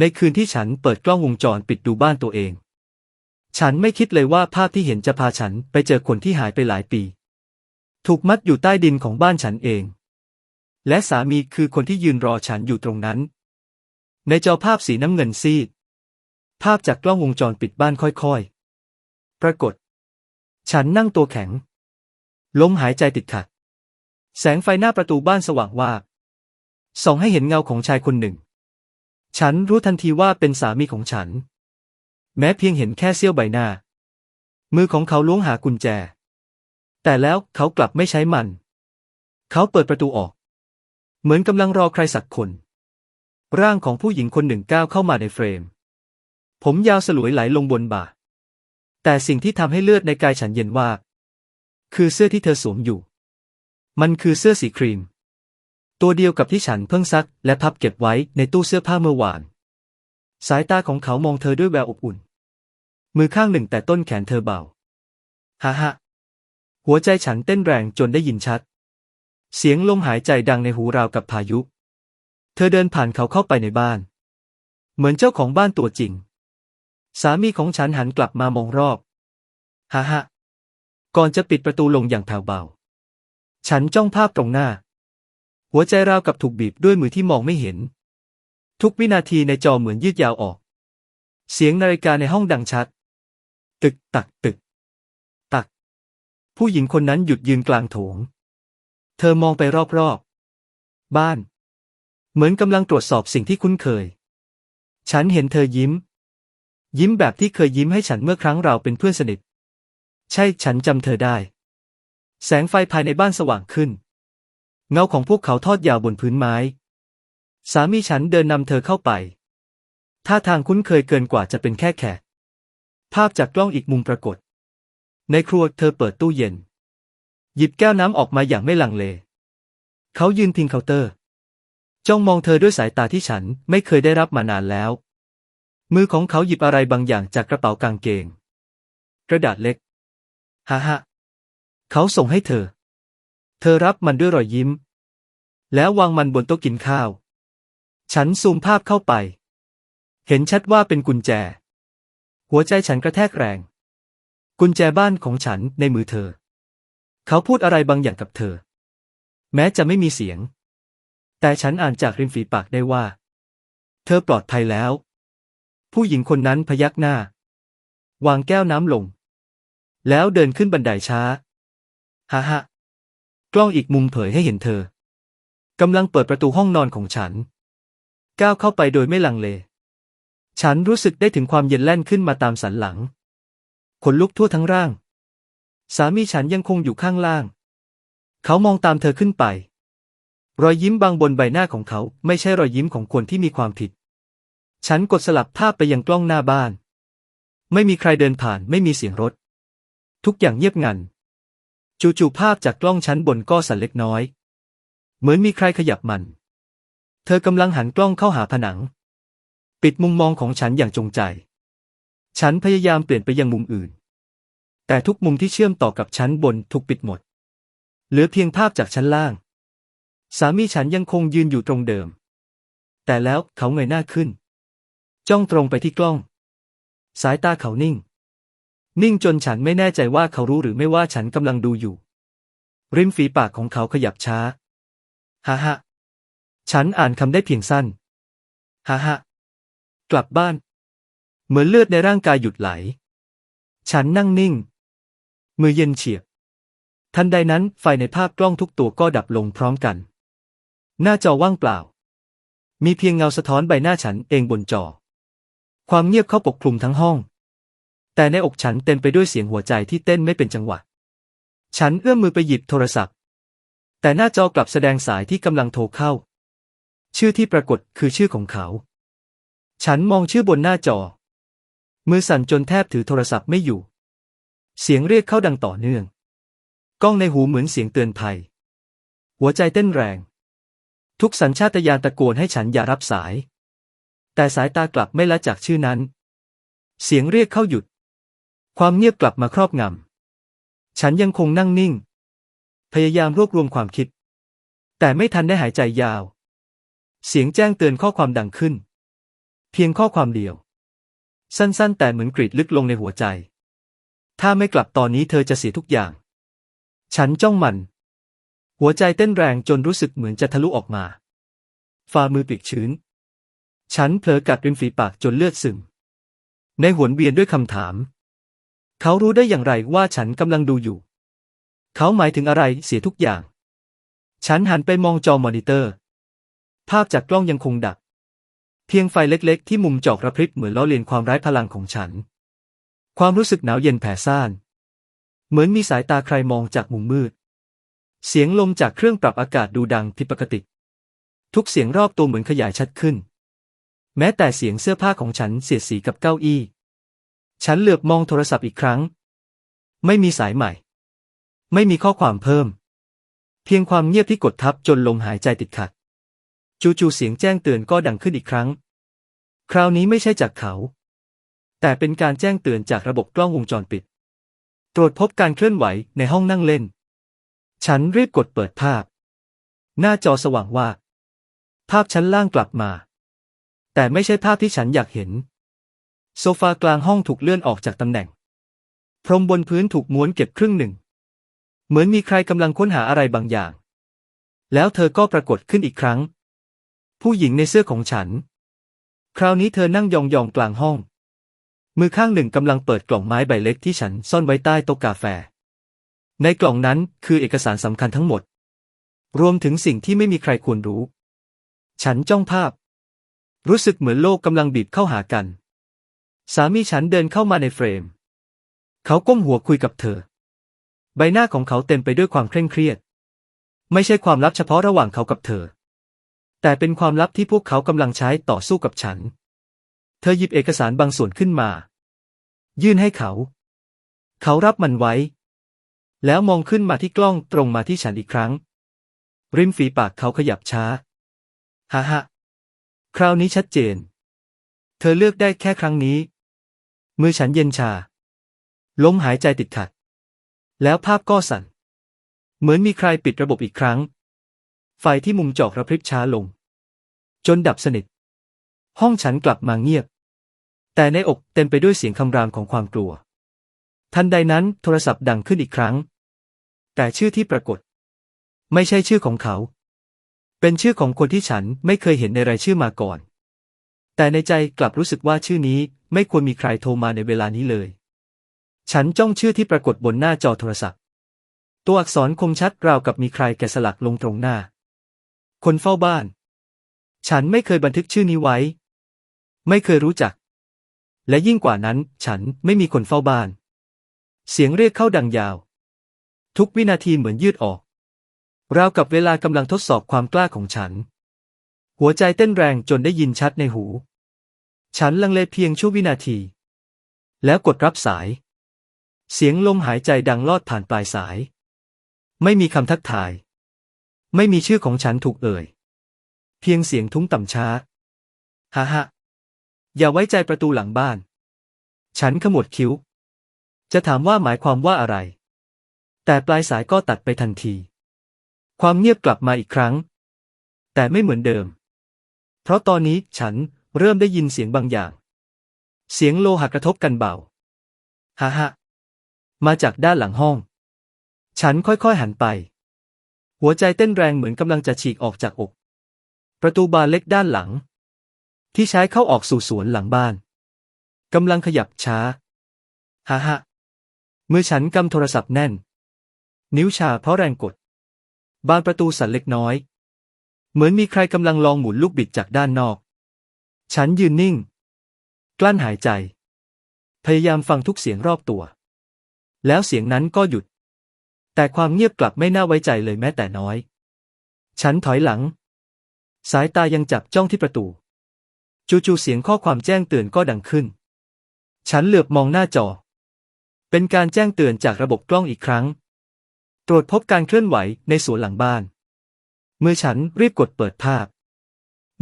ในคืนที่ฉันเปิดกล้องวงจรปิดดูบ้านตัวเอง ฉันไม่คิดเลยว่าภาพที่เห็นจะพาฉันไปเจอคนที่หายไปหลายปี ถูกมัดอยู่ใต้ดินของบ้านฉันเอง และสามีคือคนที่ยืนรอฉันอยู่ตรงนั้น ในจอภาพสีน้ำเงินซีด ภาพจากกล้องวงจรปิดบ้านค่อยๆ ปรากฏ ฉันนั่งตัวแข็ง ลมหายใจติดขัด แสงไฟหน้าประตูบ้านสว่างวาบส่องให้เห็นเงาของชายคนหนึ่ง ฉันรู้ทันทีว่าเป็นสามีของฉัน แม้เพียงเห็นแค่เสี้ยวใบหน้า มือของเขาล้วงหากุญแจ แต่แล้วเขากลับไม่ใช้มัน เขาเปิดประตูออก เหมือนกำลังรอใครสักคน ร่างของผู้หญิงคนหนึ่งก้าวเข้ามาในเฟรม ผมยาวสลวยไหลลงบนบ่า แต่สิ่งที่ทำให้เลือดในกายฉันเย็นว่า คือเสื้อที่เธอสวมอยู่ มันคือเสื้อสีครีม ตัวเดียวกับที่ฉันเพิ่งซักและพับเก็บไว้ในตู้เสื้อผ้าเมื่อวาน สายตาของเขามองเธอด้วยแววอบอุ่น มือข้างหนึ่งแต่ต้นแขนเธอเบาฮ่าฮ่าหัวใจฉันเต้นแรงจนได้ยินชัด เสียงลมหายใจดังในหูราวกับพายุ เธอเดินผ่านเขาเข้าไปในบ้าน เหมือนเจ้าของบ้านตัวจริง สามีของฉันหันกลับมามองรอบฮ่าฮ่าก่อนจะปิดประตูลงอย่างแผ่วเบา ฉันจ้องภาพตรงหน้า หัวใจราวกับถูกบีบด้วยมือที่มองไม่เห็น ทุกวินาทีในจอเหมือนยืดยาวออก เสียงนาฬิกาในห้องดังชัด ตึกตักตึก ตัก ผู้หญิงคนนั้นหยุดยืนกลางโถง เธอมองไปรอบๆ บ้าน เหมือนกำลังตรวจสอบสิ่งที่คุ้นเคย ฉันเห็นเธอยิ้ม ยิ้มแบบที่เคยยิ้มให้ฉันเมื่อครั้งเราเป็นเพื่อนสนิท ใช่ฉันจำเธอได้ แสงไฟภายในบ้านสว่างขึ้น เงาของพวกเขาทอดยาวบนพื้นไม้ สามีฉันเดินนำเธอเข้าไป ท่าทางคุ้นเคยเกินกว่าจะเป็นแค่แขก ภาพจากกล้องอีกมุมปรากฏ ในครัวเธอเปิดตู้เย็น หยิบแก้วน้ำออกมาอย่างไม่ลังเล เขายืนพิงเคาน์เตอร์ จ้องมองเธอด้วยสายตาที่ฉันไม่เคยได้รับมานานแล้ว มือของเขาหยิบอะไรบางอย่างจากกระเป๋ากางเกง กระดาษเล็ก ฮ่าฮ่าเขาส่งให้เธอ เธอรับมันด้วยรอยยิ้ม แล้ววางมันบนโต๊ะกินข้าว ฉันซูมภาพเข้าไป เห็นชัดว่าเป็นกุญแจ หัวใจฉันกระแทกแรง กุญแจบ้านของฉันในมือเธอ เขาพูดอะไรบางอย่างกับเธอ แม้จะไม่มีเสียง แต่ฉันอ่านจากริมฝีปากได้ว่า เธอปลอดภัยแล้ว ผู้หญิงคนนั้นพยักหน้า วางแก้วน้ำลง แล้วเดินขึ้นบันไดช้าฮ่าฮ่า กล้องอีกมุมเผยให้เห็นเธอกำลังเปิดประตูห้องนอนของฉัน ก้าวเข้าไปโดยไม่ลังเล ฉันรู้สึกได้ถึงความเย็นแล่นขึ้นมาตามสันหลัง ขนลุกทั่วทั้งร่าง สามีฉันยังคงอยู่ข้างล่าง เขามองตามเธอขึ้นไป รอยยิ้มบางบนใบหน้าของเขาไม่ใช่รอยยิ้มของคนที่มีความผิด ฉันกดสลับภาพไปยังกล้องหน้าบ้าน ไม่มีใครเดินผ่านไม่มีเสียงรถ ทุกอย่างเงียบงัน จู่ๆภาพจากกล้องชั้นบนก็สั่นเล็กน้อย เหมือนมีใครขยับมัน เธอกำลังหันกล้องเข้าหาผนัง ปิดมุมมองของฉันอย่างจงใจ ฉันพยายามเปลี่ยนไปยังมุมอื่น แต่ทุกมุมที่เชื่อมต่อกับชั้นบนถูกปิดหมด เหลือเพียงภาพจากชั้นล่าง สามีฉันยังคงยืนอยู่ตรงเดิม แต่แล้วเขาเงยหน้าขึ้น จ้องตรงไปที่กล้อง สายตาเขานิ่ง นิ่งจนฉันไม่แน่ใจว่าเขารู้หรือไม่ว่าฉันกำลังดูอยู่ ริมฝีปากของเขาขยับช้าฮ่าฮ่าฉันอ่านคำได้เพียงสั้นฮ่าฮ่ากลับบ้าน เหมือนเลือดในร่างกายหยุดไหล ฉันนั่งนิ่ง มือเย็นเฉียบ ทันใดนั้นไฟในภาพกล้องทุกตัวก็ดับลงพร้อมกัน หน้าจอว่างเปล่า มีเพียงเงาสะท้อนใบหน้าฉันเองบนจอ ความเงียบเข้าปกคลุมทั้งห้อง แต่ในอกฉันเต็มไปด้วยเสียงหัวใจที่เต้นไม่เป็นจังหวะ ฉันเอื้อมมือไปหยิบโทรศัพท์ แต่หน้าจอกลับแสดงสายที่กำลังโทรเข้า ชื่อที่ปรากฏคือชื่อของเขา ฉันมองชื่อบนหน้าจอ มือสั่นจนแทบถือโทรศัพท์ไม่อยู่ เสียงเรียกเข้าดังต่อเนื่อง กล้องในหูเหมือนเสียงเตือนภัย หัวใจเต้นแรง ทุกสัญชาตญาณตะโกนให้ฉันอย่ารับสาย แต่สายตากลับไม่ละจากชื่อนั้น เสียงเรียกเข้าหยุด ความเงียบกลับมาครอบงำ ฉันยังคงนั่งนิ่ง พยายามรวบรวมความคิด แต่ไม่ทันได้หายใจยาว เสียงแจ้งเตือนข้อความดังขึ้น เพียงข้อความเดียว สั้นๆ แต่เหมือนกรีดลึกลงในหัวใจ ถ้าไม่กลับตอนนี้เธอจะเสียทุกอย่าง ฉันจ้องมัน หัวใจเต้นแรงจนรู้สึกเหมือนจะทะลุออกมา ฝ่ามือปีกชื้น ฉันเผลอกัดริมฝีปากจนเลือดซึม ในหวนเวียนด้วยคำถาม เขารู้ได้อย่างไรว่าฉันกำลังดูอยู่ เขาหมายถึงอะไรเสียทุกอย่าง ฉันหันไปมองจอมอนิเตอร์ ภาพจากกล้องยังคงดับเพียงไฟเล็กๆ ที่มุมจอกระพริบเหมือนล้อเลียนความร้ายพลังของฉัน ความรู้สึกหนาวเย็นแผ่ซ่าน เหมือนมีสายตาใครมองจากมุมมืด เสียงลมจากเครื่องปรับอากาศดูดังผิดปกติ ทุกเสียงรอบตัวเหมือนขยายชัดขึ้น แม้แต่เสียงเสื้อผ้าของฉันเสียดสีกับเก้าอี้ ฉันเหลือบมองโทรศัพท์อีกครั้ง ไม่มีสายใหม่ ไม่มีข้อความเพิ่ม เพียงความเงียบที่กดทับจนลมหายใจติดขัด จู่ๆเสียงแจ้งเตือนก็ดังขึ้นอีกครั้ง คราวนี้ไม่ใช่จากเขา แต่เป็นการแจ้งเตือนจากระบบกล้องวงจรปิด ตรวจพบการเคลื่อนไหวในห้องนั่งเล่น ฉันรีบกดเปิดภาพ หน้าจอสว่างว่า ภาพชั้นล่างกลับมา แต่ไม่ใช่ภาพที่ฉันอยากเห็น โซฟากลางห้องถูกเลื่อนออกจากตำแหน่ง พรมบนพื้นถูกม้วนเก็บครึ่งหนึ่ง เหมือนมีใครกำลังค้นหาอะไรบางอย่าง แล้วเธอก็ปรากฏขึ้นอีกครั้ง ผู้หญิงในเสื้อของฉัน คราวนี้เธอนั่งยองๆกลางห้อง มือข้างหนึ่งกำลังเปิดกล่องไม้ใบเล็กที่ฉันซ่อนไว้ใต้โต๊ะกาแฟ ในกล่องนั้นคือเอกสารสำคัญทั้งหมด รวมถึงสิ่งที่ไม่มีใครควรรู้ ฉันจ้องภาพ รู้สึกเหมือนโลกกำลังบีบเข้าหากัน สามีฉันเดินเข้ามาในเฟรม เขาก้มหัวคุยกับเธอ ใบหน้าของเขาเต็มไปด้วยความเคร่งเครียด ไม่ใช่ความลับเฉพาะระหว่างเขากับเธอ แต่เป็นความลับที่พวกเขากำลังใช้ต่อสู้กับฉัน เธอหยิบเอกสารบางส่วนขึ้นมา ยื่นให้เขา เขารับมันไว้ แล้วมองขึ้นมาที่กล้องตรงมาที่ฉันอีกครั้ง ริมฝีปากเขาขยับช้าฮ่าฮ่าคราวนี้ชัดเจน เธอเลือกได้แค่ครั้งนี้ มือฉันเย็นชา ล้มหายใจติดขัด แล้วภาพก็สั่น เหมือนมีใครปิดระบบอีกครั้ง ไฟที่มุมจอกระพริบช้าลง จนดับสนิท ห้องฉันกลับมาเงียบ แต่ในอกเต็มไปด้วยเสียงคำรามของความกลัว ทันใดนั้นโทรศัพท์ดังขึ้นอีกครั้ง แต่ชื่อที่ปรากฏ ไม่ใช่ชื่อของเขา เป็นชื่อของคนที่ฉันไม่เคยเห็นในรายชื่อมาก่อน แต่ในใจกลับรู้สึกว่าชื่อนี้ไม่ควรมีใครโทรมาในเวลานี้เลย ฉันจ้องชื่อที่ปรากฏบนหน้าจอโทรศัพท์ ตัวอักษรคมชัดราวกับมีใครแกะสลักลงตรงหน้า คนเฝ้าบ้าน ฉันไม่เคยบันทึกชื่อนี้ไว้ ไม่เคยรู้จัก และยิ่งกว่านั้น ฉันไม่มีคนเฝ้าบ้าน เสียงเรียกเข้าดังยาว ทุกวินาทีเหมือนยืดออก ราวกับเวลากำลังทดสอบความกล้าของฉัน หัวใจเต้นแรงจนได้ยินชัดในหู ฉันลังเลเพียงชั่ววินาที แล้วกดรับสาย เสียงลมหายใจดังลอดผ่านปลายสาย ไม่มีคำทักทาย ไม่มีชื่อของฉันถูกเอ่ย เพียงเสียงทุ้มต่ำช้าฮ่าฮ่าอย่าไว้ใจประตูหลังบ้าน ฉันขมวดคิ้ว จะถามว่าหมายความว่าอะไร แต่ปลายสายก็ตัดไปทันที ความเงียบกลับมาอีกครั้ง แต่ไม่เหมือนเดิม เพราะตอนนี้ฉันเริ่มได้ยินเสียงบางอย่าง เสียงโลหะกระทบกันเบาฮ่าฮ่ามาจากด้านหลังห้อง ฉันค่อยๆหันไป หัวใจเต้นแรงเหมือนกำลังจะฉีกออกจากอก ประตูบานเล็กด้านหลัง ที่ใช้เข้าออกสู่สวนหลังบ้านกำลังขยับช้าฮ่าฮ่ามือฉันกำโทรศัพท์แน่น นิ้วชาเพราะแรงกด บานประตูสั่นเล็กน้อย เหมือนมีใครกำลังลองหมุนลูกบิดจากด้านนอก ฉันยืนนิ่ง กลั้นหายใจ พยายามฟังทุกเสียงรอบตัว แล้วเสียงนั้นก็หยุด แต่ความเงียบกลับไม่น่าไว้ใจเลยแม้แต่น้อย ฉันถอยหลัง สายตายังจับจ้องที่ประตู จู่ๆเสียงข้อความแจ้งเตือนก็ดังขึ้น ฉันเหลือบมองหน้าจอ เป็นการแจ้งเตือนจากระบบกล้องอีกครั้ง ตรวจพบการเคลื่อนไหวในสวนหลังบ้าน มื่อฉันรีบกดเปิดภาพ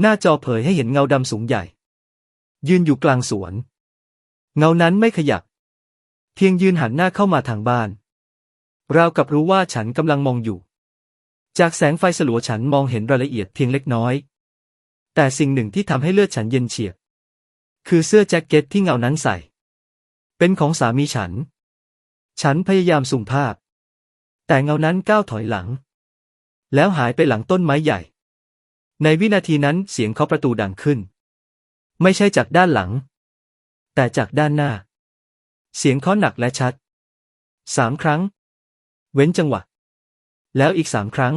หน้าจอเผยให้เห็นเงาดำสูงใหญ่ ยืนอยู่กลางสวน เงานั้นไม่ขยับ เพียงยืนหันหน้าเข้ามาทางบ้าน ราวกับรู้ว่าฉันกำลังมองอยู่ จากแสงไฟสลัวฉันมองเห็นรายละเอียดเพียงเล็กน้อย แต่สิ่งหนึ่งที่ทำให้เลือดฉันเย็นเฉียบ คือเสื้อแจ็คเก็ตที่เงานั้นใส่ เป็นของสามีฉัน ฉันพยายามสุ่มภาพ แต่เงานั้นก้าวถอยหลัง แล้วหายไปหลังต้นไม้ใหญ่ ในวินาทีนั้นเสียงเคาะประตูดังขึ้น ไม่ใช่จากด้านหลัง แต่จากด้านหน้า เสียงเคาะหนักและชัดสามครั้ง เว้นจังหวะ แล้วอีกสามครั้ง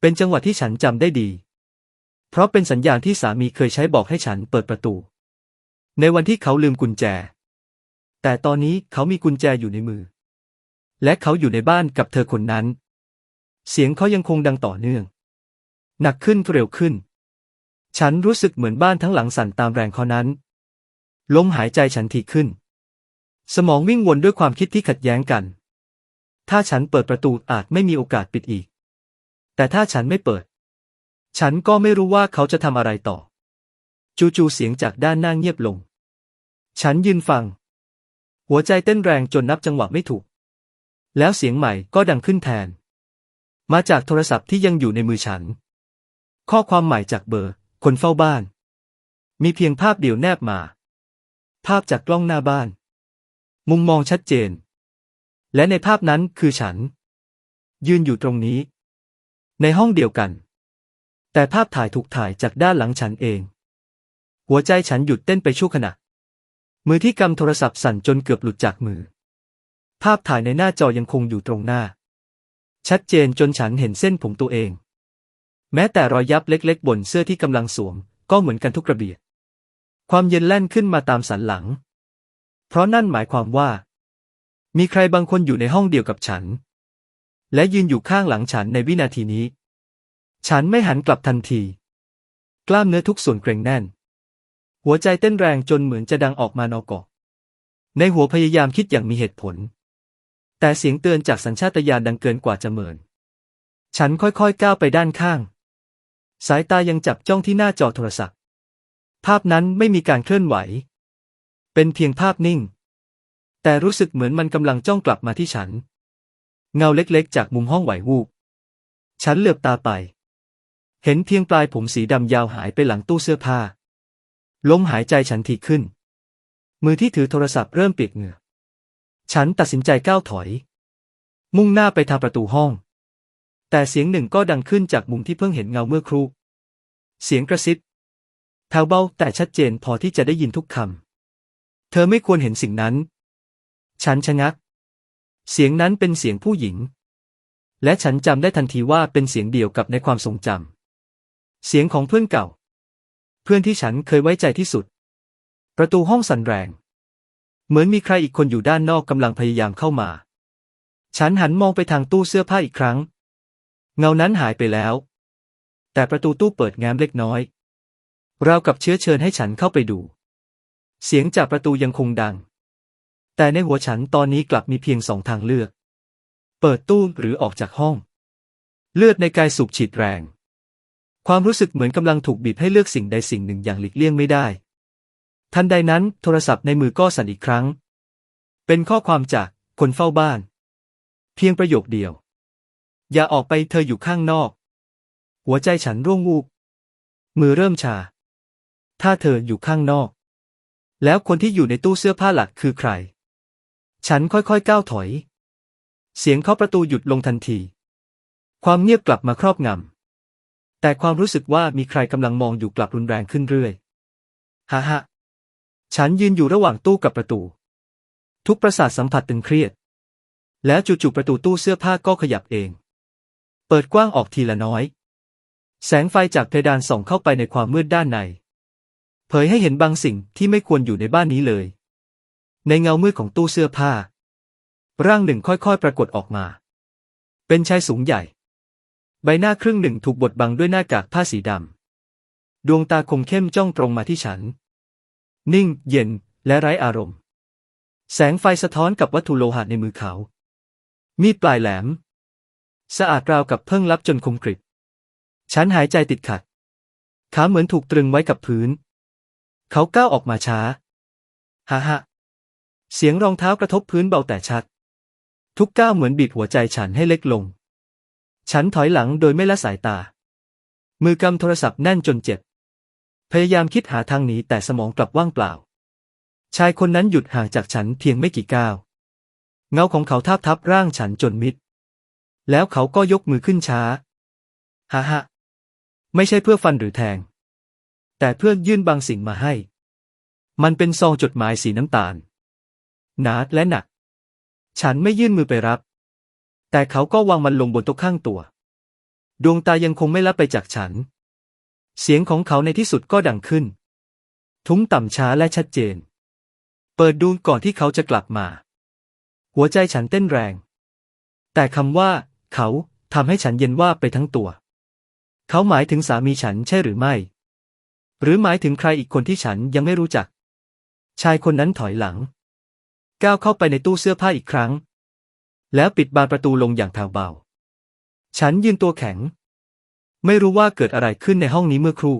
เป็นจังหวะที่ฉันจำได้ดี เพราะเป็นสัญญาณที่สามีเคยใช้บอกให้ฉันเปิดประตู ในวันที่เขาลืมกุญแจ แต่ตอนนี้เขามีกุญแจอยู่ในมือ และเขาอยู่ในบ้านกับเธอคนนั้น เสียงเขายังคงดังต่อเนื่อง หนักขึ้นเร็วขึ้น ฉันรู้สึกเหมือนบ้านทั้งหลังสั่นตามแรงเขานั้น ลมหายใจฉันถี่ขึ้น สมองวิ่งวนด้วยความคิดที่ขัดแย้งกัน ถ้าฉันเปิดประตูอาจไม่มีโอกาสปิดอีก แต่ถ้าฉันไม่เปิด ฉันก็ไม่รู้ว่าเขาจะทำอะไรต่อ จู่ๆเสียงจากด้านหน้าเงียบลง ฉันยืนฟัง หัวใจเต้นแรงจนนับจังหวะไม่ถูก แล้วเสียงใหม่ก็ดังขึ้นแทน มาจากโทรศัพท์ที่ยังอยู่ในมือฉัน ข้อความใหม่จากเบอร์ คนเฝ้าบ้าน มีเพียงภาพเดียวแนบมา ภาพจากกล้องหน้าบ้าน มุมมองชัดเจน และในภาพนั้นคือฉัน ยืนอยู่ตรงนี้ ในห้องเดียวกัน แต่ภาพถ่ายถูกถ่ายจากด้านหลังฉันเอง หัวใจฉันหยุดเต้นไปชั่วขณะ มือที่กำโทรศัพท์สั่นจนเกือบหลุดจากมือ ภาพถ่ายในหน้าจอยังคงอยู่ตรงหน้า ชัดเจนจนฉันเห็นเส้นผมตัวเอง แม้แต่รอยยับเล็กๆ บนเสื้อที่กำลังสวม ก็เหมือนกันทุกระเบียด ความเย็นแล่นขึ้นมาตามสันหลัง เพราะนั่นหมายความว่า มีใครบางคนอยู่ในห้องเดียวกับฉัน และยืนอยู่ข้างหลังฉันในวินาทีนี้ ฉันไม่หันกลับทันที กล้ามเนื้อทุกส่วนเกร็งแน่น หัวใจเต้นแรงจนเหมือนจะดังออกมานอกอกในหัวพยายามคิดอย่างมีเหตุผล แต่เสียงเตือนจากสัญชาตญาณดังเกินกว่าจะเหมิน ฉันค่อยๆก้าวไปด้านข้าง สายตายังจับจ้องที่หน้าจอโทรศัพท์ ภาพนั้นไม่มีการเคลื่อนไหว เป็นเพียงภาพนิ่ง แต่รู้สึกเหมือนมันกำลังจ้องกลับมาที่ฉัน เงาเล็กๆ จากมุมห้องไหววูบ ฉันเหลือบตาไป เห็นเพียงปลายผมสีดำยาวหายไปหลังตู้เสื้อผ้า ลมหายใจฉันถี่ขึ้น มือที่ถือโทรศัพท์เริ่มเปียกเหงื่อ ฉันตัดสินใจก้าวถอย มุ่งหน้าไปทางประตูห้อง แต่เสียงหนึ่งก็ดังขึ้นจากมุมที่เพิ่งเห็นเงาเมื่อครู่ เสียงกระซิบแผ่วเบาแต่ชัดเจนพอที่จะได้ยินทุกคำ เธอไม่ควรเห็นสิ่งนั้น ฉันชะงัก เสียงนั้นเป็นเสียงผู้หญิง และฉันจำได้ทันทีว่าเป็นเสียงเดียวกับในความทรงจำ เสียงของเพื่อนเก่า เพื่อนที่ฉันเคยไว้ใจที่สุด ประตูห้องสั่นแรง เหมือนมีใครอีกคนอยู่ด้านนอกกำลังพยายามเข้ามา ฉันหันมองไปทางตู้เสื้อผ้าอีกครั้ง เงานั้นหายไปแล้ว แต่ประตูตู้เปิดแง้มเล็กน้อย ราวกับเชื้อเชิญให้ฉันเข้าไปดู เสียงจากประตูยังคงดัง แต่ในหัวฉันตอนนี้กลับมีเพียงสองทางเลือก เปิดตู้หรือออกจากห้อง เลือดในกายสูบฉีดแรง ความรู้สึกเหมือนกำลังถูกบีบให้เลือกสิ่งใดสิ่งหนึ่งอย่างหลีกเลี่ยงไม่ได้ ทันใดนั้นโทรศัพท์ในมือก็สั่นอีกครั้ง เป็นข้อความจากคนเฝ้าบ้าน เพียงประโยคเดียว อย่าออกไปเธออยู่ข้างนอก หัวใจฉันร่วงวูบมือเริ่มชา ถ้าเธออยู่ข้างนอก แล้วคนที่อยู่ในตู้เสื้อผ้าหลักคือใคร ฉันค่อยๆก้าวถอย เสียงเคาะประตูหยุดลงทันที ความเงียบกลับมาครอบงำแต่ความรู้สึกว่ามีใครกำลังมองอยู่กลับรุนแรงขึ้นเรื่อยฮ่าฮ่า ฉันยืนอยู่ระหว่างตู้กับประตู ทุกประสาทสัมผัสตึงเครียด แล้วจู่ๆประตูตู้เสื้อผ้าก็ขยับเอง เปิดกว้างออกทีละน้อย แสงไฟจากเพดานส่องเข้าไปในความมืดด้านใน เผยให้เห็นบางสิ่งที่ไม่ควรอยู่ในบ้านนี้เลย ในเงามืดของตู้เสื้อผ้า ร่างหนึ่งค่อยๆปรากฏออกมา เป็นชายสูงใหญ่ ใบหน้าครึ่งหนึ่งถูกบดบังด้วยหน้ากากผ้าสีดำดวงตาคมเข้มจ้องตรงมาที่ฉัน นิ่ง เย็น และไร้อารมณ์ แสงไฟสะท้อนกับวัตถุโลหะในมือเขา มีดปลายแหลม สะอาดราวกับเพิ่งลับจนคมกริบฉันหายใจติดขัด ขาเหมือนถูกตรึงไว้กับพื้น เขาก้าวออกมาช้าฮ่าฮ่าเสียงรองเท้ากระทบพื้นเบาแต่ชัด ทุกก้าวเหมือนบีบหัวใจฉันให้เล็กลง ฉันถอยหลังโดยไม่ละสายตา มือกำโทรศัพท์แน่นจนเจ็บ พยายามคิดหาทางหนีแต่สมองกลับว่างเปล่า ชายคนนั้นหยุดห่างจากฉันเพียงไม่กี่ก้าว เงาของเขาทาบทับร่างฉันจนมิด แล้วเขาก็ยกมือขึ้นช้า ฮ่าฮ่าไม่ใช่เพื่อฟันหรือแทง แต่เพื่อยื่นบางสิ่งมาให้ มันเป็นซองจดหมายสีน้ำตาล หนาและหนัก ฉันไม่ยื่นมือไปรับ แต่เขาก็วางมันลงบนโต๊ะข้างตัว ดวงตายังคงไม่ละไปจากฉัน เสียงของเขาในที่สุดก็ดังขึ้น ทุ้มต่ำช้าและชัดเจน เปิดดูก่อนที่เขาจะกลับมา หัวใจฉันเต้นแรง แต่คำว่า เขาทำให้ฉันเย็นว่าไปทั้งตัว เขาหมายถึงสามีฉันใช่หรือไม่ หรือหมายถึงใครอีกคนที่ฉันยังไม่รู้จัก ชายคนนั้นถอยหลัง ก้าวเข้าไปในตู้เสื้อผ้าอีกครั้ง แล้วปิดบานประตูลงอย่างแผ่วเบา ฉันยืนตัวแข็ง ไม่รู้ว่าเกิดอะไรขึ้นในห้องนี้เมื่อครู่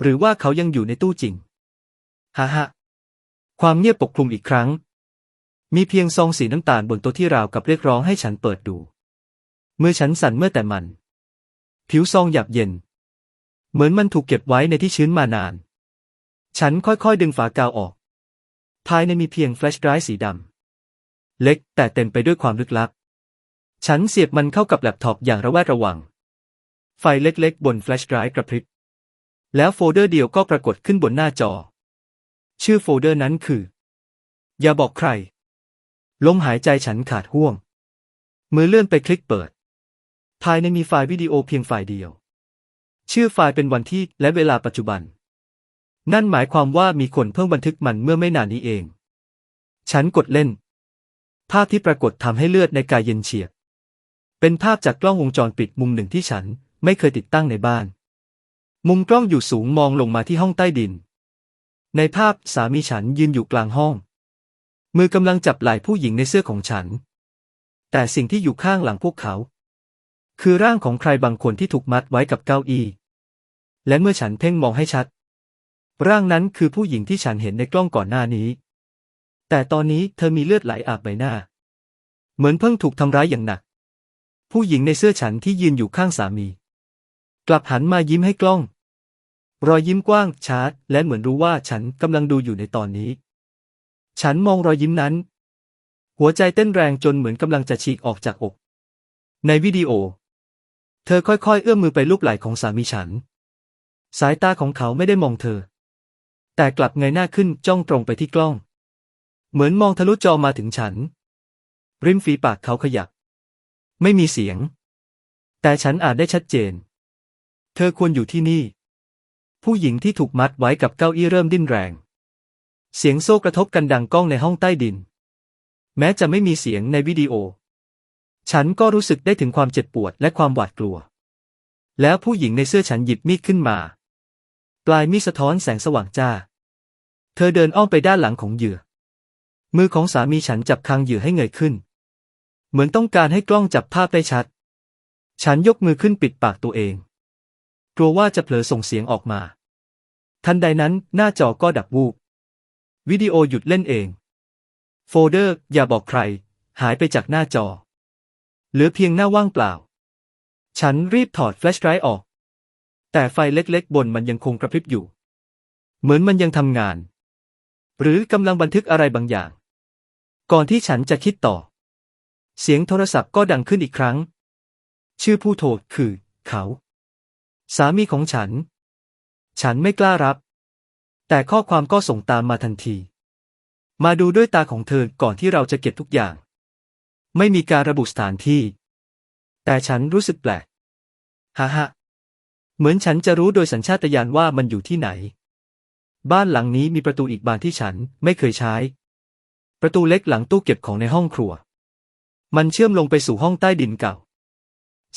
หรือว่าเขายังอยู่ในตู้จริงฮ่าฮ่าความเงียบปกคลุมอีกครั้ง มีเพียงซองสีน้ำตาลบนโต๊ะที่ราวกับเรียกร้องให้ฉันเปิดดู เมื่อฉันสั่นเมื่อแต่มัน ผิวซองหยาบเย็น เหมือนมันถูกเก็บไว้ในที่ชื้นมานาน ฉันค่อยๆ ดึงฝากาวออก ภายในมีเพียงแฟลชไดรฟ์สีดำเล็กแต่เต็มไปด้วยความลึกลับ ฉันเสียบมันเข้ากับแล็ปท็อปอย่างระแวดระวัง ไฟเล็กๆ บนแฟลชไดรฟ์กระพริบ แล้วโฟลเดอร์เดียวก็ปรากฏขึ้นบนหน้าจอ ชื่อโฟลเดอร์นั้นคือ อย่าบอกใคร ลมหายใจฉันขาดห่วง มือเลื่อนไปคลิกเปิด ภายในมีไฟล์วิดีโอเพียงไฟล์เดียว ชื่อไฟล์เป็นวันที่และเวลาปัจจุบัน นั่นหมายความว่ามีคนเพิ่งบันทึกมันเมื่อไม่นานนี้เอง ฉันกดเล่น ภาพที่ปรากฏทำให้เลือดในกายเย็นเฉียบเป็นภาพจากกล้องวงจรปิดมุมหนึ่งที่ฉัน ไม่เคยติดตั้งในบ้าน มุมกล้องอยู่สูงมองลงมาที่ห้องใต้ดิน ในภาพสามีฉันยืนอยู่กลางห้อง มือกำลังจับไหล่ผู้หญิงในเสื้อของฉัน แต่สิ่งที่อยู่ข้างหลังพวกเขา คือร่างของใครบางคนที่ถูกมัดไว้กับเก้าอี้และเมื่อฉันเพ่งมองให้ชัด ร่างนั้นคือผู้หญิงที่ฉันเห็นในกล้องก่อนหน้านี้ แต่ตอนนี้เธอมีเลือดไหลอาบใบหน้า เหมือนเพิ่งถูกทำร้ายอย่างหนัก ผู้หญิงในเสื้อฉันที่ยืนอยู่ข้างสามี กลับหันมายิ้มให้กล้อง รอยยิ้มกว้างชาร์และเหมือนรู้ว่าฉันกำลังดูอยู่ในตอนนี้ ฉันมองรอยยิ้มนั้น หัวใจเต้นแรงจนเหมือนกำลังจะฉีกออกจากอก ในวิดีโอ เธอค่อยๆ เอื้อมมือไปลูบไหล่ของสามีฉัน สายตาของเขาไม่ได้มองเธอ แต่กลับเงยหน้าขึ้นจ้องตรงไปที่กล้อง เหมือนมองทะลุจอมาถึงฉัน ริมฝีปากเขาขยับ ไม่มีเสียง แต่ฉันอาจได้ชัดเจน เธอควรอยู่ที่นี่ ผู้หญิงที่ถูกมัดไว้กับเก้าอี้เริ่มดิ้นแรง เสียงโซ่กระทบกันดังก้องในห้องใต้ดิน แม้จะไม่มีเสียงในวิดีโอ ฉันก็รู้สึกได้ถึงความเจ็บปวดและความหวาดกลัว แล้วผู้หญิงในเสื้อฉันหยิบมีดขึ้นมา ปลายมีดสะท้อนแสงสว่างจ้า เธอเดินอ้อมไปด้านหลังของเหยื่อ มือของสามีฉันจับคางเหยื่อให้เงยขึ้น เหมือนต้องการให้กล้องจับภาพได้ชัด ฉันยกมือขึ้นปิดปากตัวเอง กลัวว่าจะเผลอส่งเสียงออกมา ทันใดนั้นหน้าจอก็ดับวูบ วิดีโอหยุดเล่นเอง โฟลเดอร์ อย่าบอกใคร หายไปจากหน้าจอ เหลือเพียงหน้าว่างเปล่า ฉันรีบถอดแฟลชไดรฟ์ออก แต่ไฟเล็กๆ บนมันยังคงกระพริบอยู่ เหมือนมันยังทำงาน หรือกำลังบันทึกอะไรบางอย่าง ก่อนที่ฉันจะคิดต่อ เสียงโทรศัพท์ก็ดังขึ้นอีกครั้ง ชื่อผู้โทรคือ เขา สามีของฉัน ฉันไม่กล้ารับ แต่ข้อความก็ส่งตามมาทันที มาดูด้วยตาของเธอก่อนที่เราจะเก็บทุกอย่าง ไม่มีการระบุสถานที่ แต่ฉันรู้สึกแปลกฮ่าฮ่าเหมือนฉันจะรู้โดยสัญชาตญาณว่ามันอยู่ที่ไหน บ้านหลังนี้มีประตูอีกบานที่ฉันไม่เคยใช้ ประตูเล็กหลังตู้เก็บของในห้องครัว มันเชื่อมลงไปสู่ห้องใต้ดินเก่า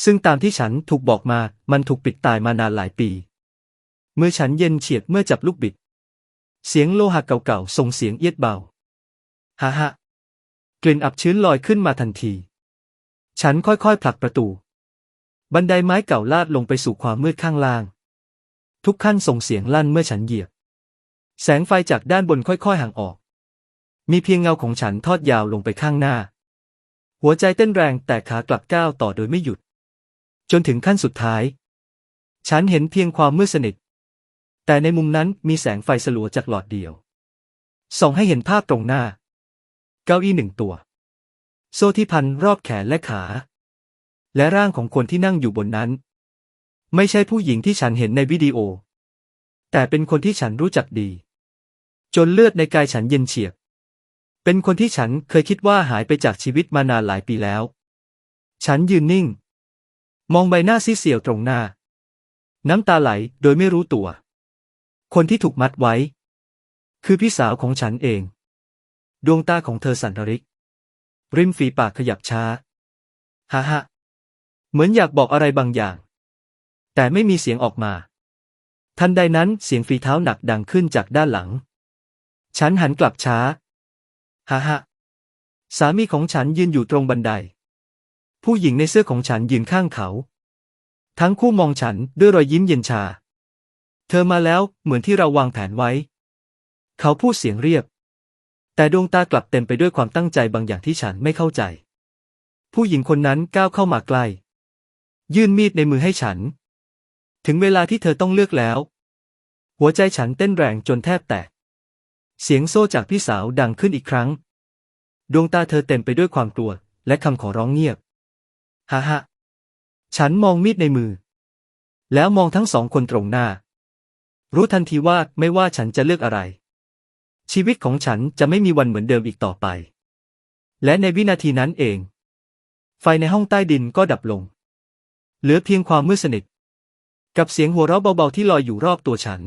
ซึ่งตามที่ฉันถูกบอกมามันถูกปิดตายมานานหลายปีเมื่อฉันเย็นเฉียดเมื่อจับลูกบิด เสียงโลหะเก่าๆส่งเสียงเอียดเบาฮ่าฮ่ากลิ่นอับชื้นลอยขึ้นมาทันที ฉันค่อยๆผลักประตู บันไดไม้เก่าลาดลงไปสู่ความมืดข้างล่าง ทุกขั้นส่งเสียงลั่นเมื่อฉันเหยียบ แสงไฟจากด้านบนค่อยๆห่างออก มีเพียงเงาของฉันทอดยาวลงไปข้างหน้า หัวใจเต้นแรงแต่ขากลับก้าวต่อโดยไม่หยุด จนถึงขั้นสุดท้าย ฉันเห็นเพียงความมืดสนิท แต่ในมุมนั้นมีแสงไฟสลัวจากหลอดเดียว ส่องให้เห็นภาพตรงหน้า เก้าอี้หนึ่งตัว โซ่ที่พันรอบแขนและขา และร่างของคนที่นั่งอยู่บนนั้น ไม่ใช่ผู้หญิงที่ฉันเห็นในวิดีโอ แต่เป็นคนที่ฉันรู้จักดี จนเลือดในกายฉันเย็นเฉียบ เป็นคนที่ฉันเคยคิดว่าหายไปจากชีวิตมานานหลายปีแล้ว ฉันยืนนิ่ง มองใบหน้าซีเสียวตรงหน้า น้ำตาไหลโดยไม่รู้ตัว คนที่ถูกมัดไว้ คือพี่สาวของฉันเอง ดวงตาของเธอสั่นระริก ริมฝีปากขยับช้าฮ่าฮ่าเหมือนอยากบอกอะไรบางอย่าง แต่ไม่มีเสียงออกมา ทันใดนั้นเสียงฝีเท้าหนักดังขึ้นจากด้านหลัง ฉันหันกลับช้าฮ่าฮ่าสามีของฉันยืนอยู่ตรงบันได ผู้หญิงในเสื้อของฉันยืนข้างเขา ทั้งคู่มองฉันด้วยรอยยิ้มเย็นชา เธอมาแล้วเหมือนที่เราวางแผนไว้ เขาพูดเสียงเรียบ แต่ดวงตากลับเต็มไปด้วยความตั้งใจบางอย่างที่ฉันไม่เข้าใจ ผู้หญิงคนนั้นก้าวเข้ามาใกล้ ยื่นมีดในมือให้ฉัน ถึงเวลาที่เธอต้องเลือกแล้ว หัวใจฉันเต้นแรงจนแทบแตก เสียงโซ่จากพี่สาวดังขึ้นอีกครั้ง ดวงตาเธอเต็มไปด้วยความกลัวและคำขอร้องเงียบ ฮ่าฮ่าฉันมองมีดในมือ แล้วมองทั้งสองคนตรงหน้า รู้ทันทีว่าไม่ว่าฉันจะเลือกอะไร ชีวิตของฉันจะไม่มีวันเหมือนเดิมอีกต่อไป และในวินาทีนั้นเอง ไฟในห้องใต้ดินก็ดับลง เหลือเพียงความมืดสนิท กับเสียงหัวเราะเบาๆที่ลอยอยู่รอบตัวฉัน